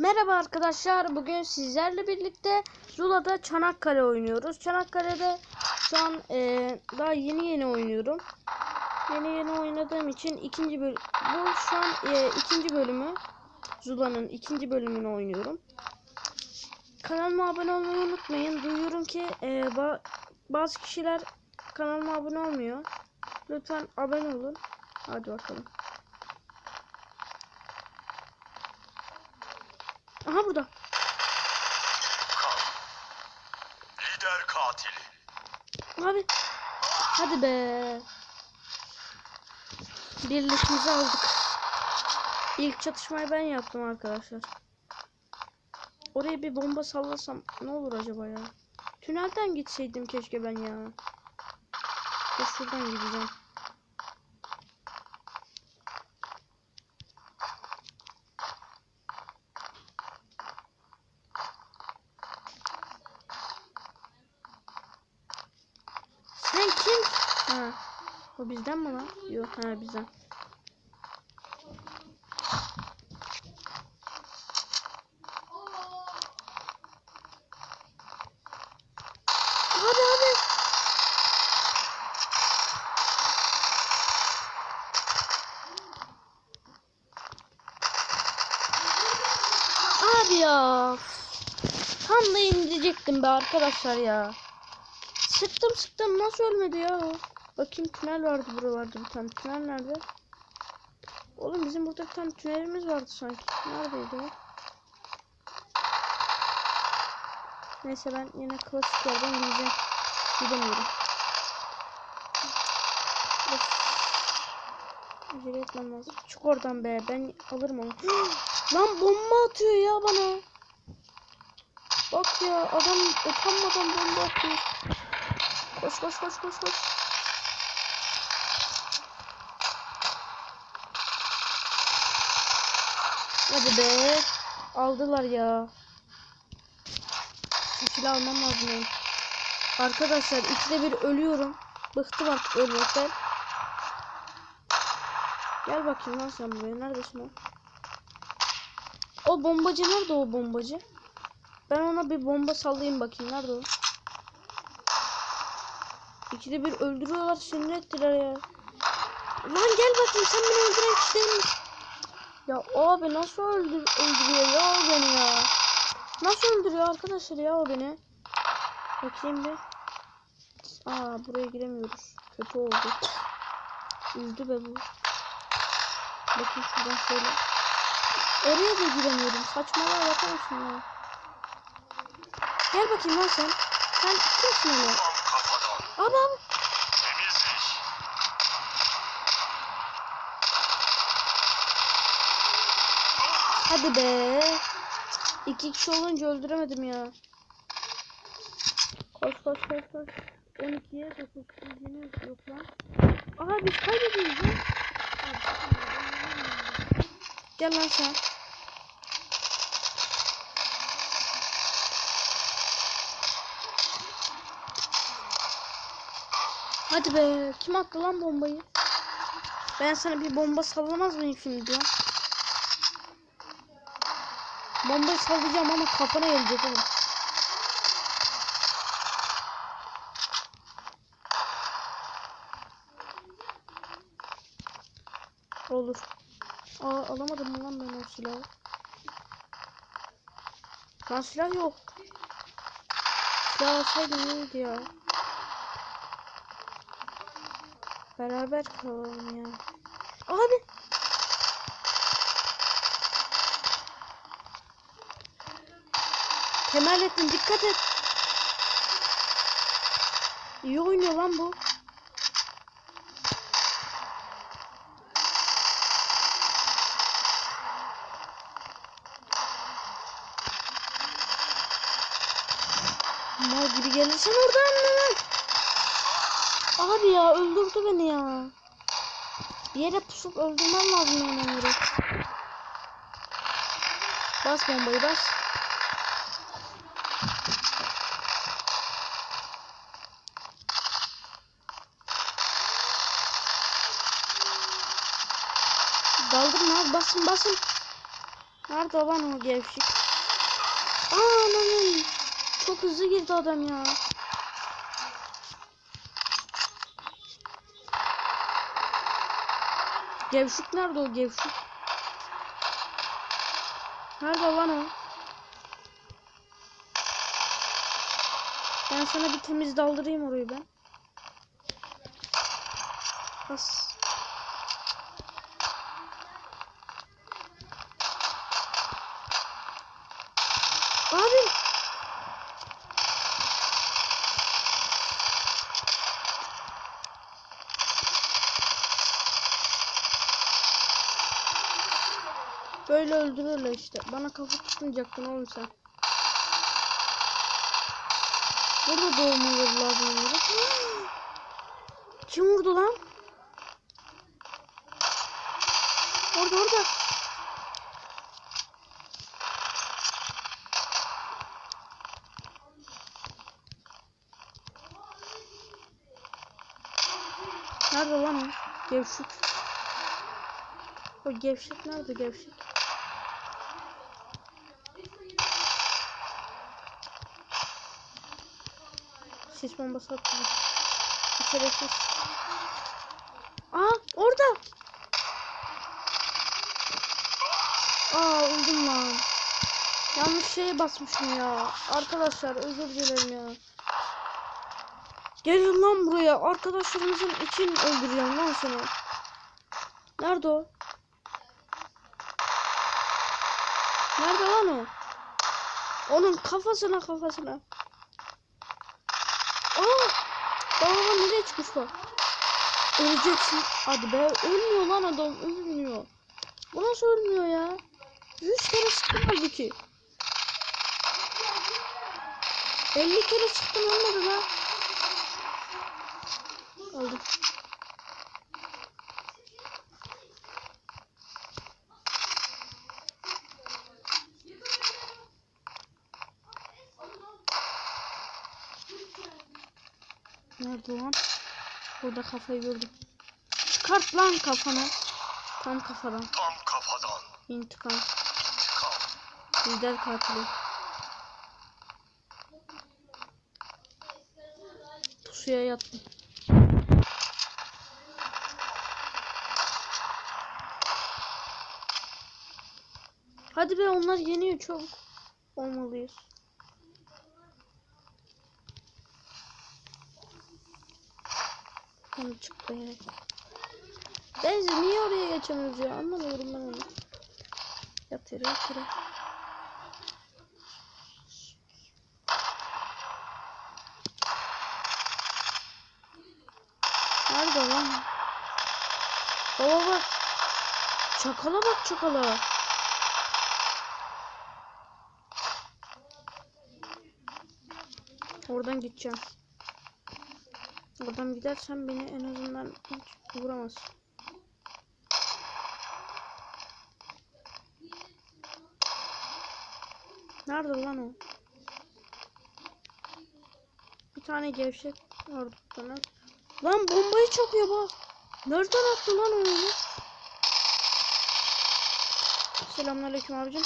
Merhaba arkadaşlar. Bugün sizlerle birlikte Zula'da Çanakkale oynuyoruz. Çanakkale'de şu an eee, daha yeni yeni oynuyorum. Yeni yeni oynadığım için ikinci bölüm bu şu an eee, ikinci bölümü Zula'nın ikinci bölümünü oynuyorum. Kanalıma abone olmayı unutmayın. Duyuyorum ki eee, ba- bazı kişiler kanalıma abone olmuyor. Lütfen abone olun. Hadi bakalım. Aha burada. Lider katili. Abi. Hadi be. Birleşimizi aldık. İlk çatışmayı ben yaptım arkadaşlar. Oraya bir bomba sallasam ne olur acaba ya? Tünelden gitseydim keşke ben ya. Ya şuradan gideceğim. Sen kim? Ha. O bizden mi lan? Yok ha bizden. Ya. Tam da indirecektim be arkadaşlar ya. Sıktım sıktım nasıl ölmedi ya? Bakayım tünel vardı buralarda bir tane tünel nerede? Oğlum bizim burada bir tane tünelimiz vardı sanki. Neredeydi o? Neyse ben yine klasik yerden gideceğim. Gidemiyorum. Acele lazım. Çık oradan be ben alırım onu. Lan bomba atıyor ya bana. Bak ya adam utanmadan bomba atıyor. Koş koş koş koş koş. Hadi be. Aldılar ya. Silah almam lazım benim. Arkadaşlar ikide bir ölüyorum. Bıktım artık ölmekten. Gel bakayım lan sen buraya. Neredesin o? O bombacı nerede o bombacı? Ben ona bir bomba sallayayım bakayım. Nerede o? İkide bir öldürüyorlar sinir ettiler ya. Lan gel bakayım sen beni öldüren kişi? Ya abi nasıl öldür öldürüyor ya beni ya? Nasıl öldürüyor arkadaşlar ya o beni? Bakayım bir. Aa buraya giremiyoruz. Kötü oldu. Üzdü be bu. Bakayım şuradan şöyle. Oraya da giremiyorum. Saçmalığa bakar mısın ya? Gel bakayım lan sen. Sen kimsin öyle? Tam kafadan. Abi abi. Temiz iş. Hadi be. İki kişi olunca öldüremedim ya. Koş koş koş koş. 12'ye 9 yine yok lan. Aha biz kaybediyoruz lan. Gel lan sen. Hadi be. Kim attı lan bombayı? Ben sana bir bomba sallamaz mıyım şimdi lan? Bombayı sallayacağım ama kafana gelecek oğlum. Olur. Aa alamadım lan ben o silahı? Lan silah yok. Silah alsaydım iyiydi ya. Beraber kalalım ya. Abi. Kemalettin dikkat et. İyi oynuyor lan bu. Mal gibi gelirsen oradan lan. Abi ya öldürdü beni ya. Bir yere pusup öldürmem lazım onları. Bas bombayı bas. Daldırın abi basın basın. Nerede lan o gevşek? Aa ananın. Çok hızlı girdi adam ya. Gevşik nerede o gevşik? Nerede lan o? Ben sana bir temiz daldırayım orayı ben. Bas. Abi. Böyle öldürürler işte. Bana kafa tutmayacaktın oğlum sen. Burada doğmaları lazım. Kim vurdu lan? Orada orada. Nerede lan o? Gevşek. O gevşek nerede gevşek? Sis bombası attı. Bir şerefsiz. Aa orada. Aa öldüm lan. Yanlış şeye basmışım ya. Arkadaşlar özür dilerim ya. Gelin lan buraya. Arkadaşlarımızın için öldüreceğim lan seni. Nerede o? Nerede lan o? Onun kafasına kafasına. Aa! Baba nereye çıkmış bu? Öleceksin. Hadi be. Ölmüyor lan adam. Ölmüyor. Bu nasıl ölmüyor ya? Yüz kere sıktım halbuki. 50 kere çıktım ölmedi lan. Aldım. Nerede lan? Burada kafayı gördüm. Çıkart lan kafanı. Tam kafadan. Tam kafadan. İntikam. İntikam. Lider katili. Pusuya yattım. Hadi be onlar yeniyor çok. Olmalıyız. Onu çık be. Benzi niye oraya geçemiyoruz ya? Anlamıyorum ben onu. Yat yere yat. Nerede lan? Baba bak. Çakala bak çakala. Oradan gideceğim. Oradan gidersen beni en azından hiç vuramaz. Nerede lan o? Bir tane gevşek var bana. Lan bombayı çakıyor bak. Nereden attı lan onu? Selamünaleyküm abicim.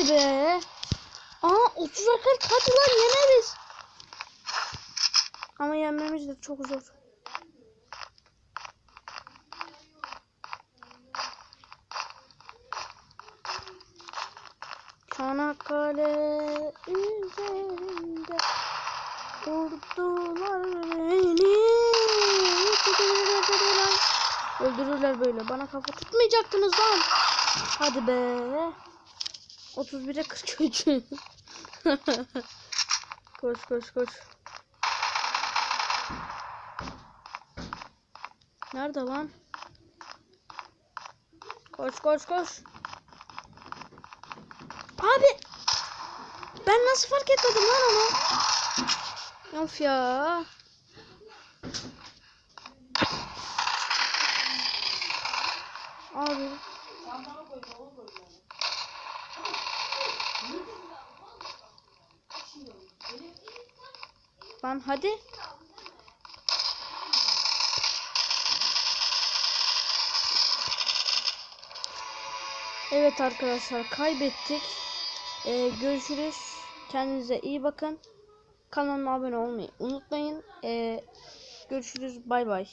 Hadi be. Aa 30'a 40 hadi lan yeneriz. Ama yenmemiz de çok zor. Çanakkale üzerinde vurdular beni. Öldürürler böyle. Bana kafa tutmayacaktınız lan. Hadi be. 31'e 43. koş koş koş. Nerede lan? Koş koş koş. Abi. Ben nasıl fark etmedim lan onu? Of ya. Abi. Lan hadi. Evet arkadaşlar kaybettik. Ee, görüşürüz. Kendinize iyi bakın. Kanalıma abone olmayı unutmayın. Ee, görüşürüz. Bay bay.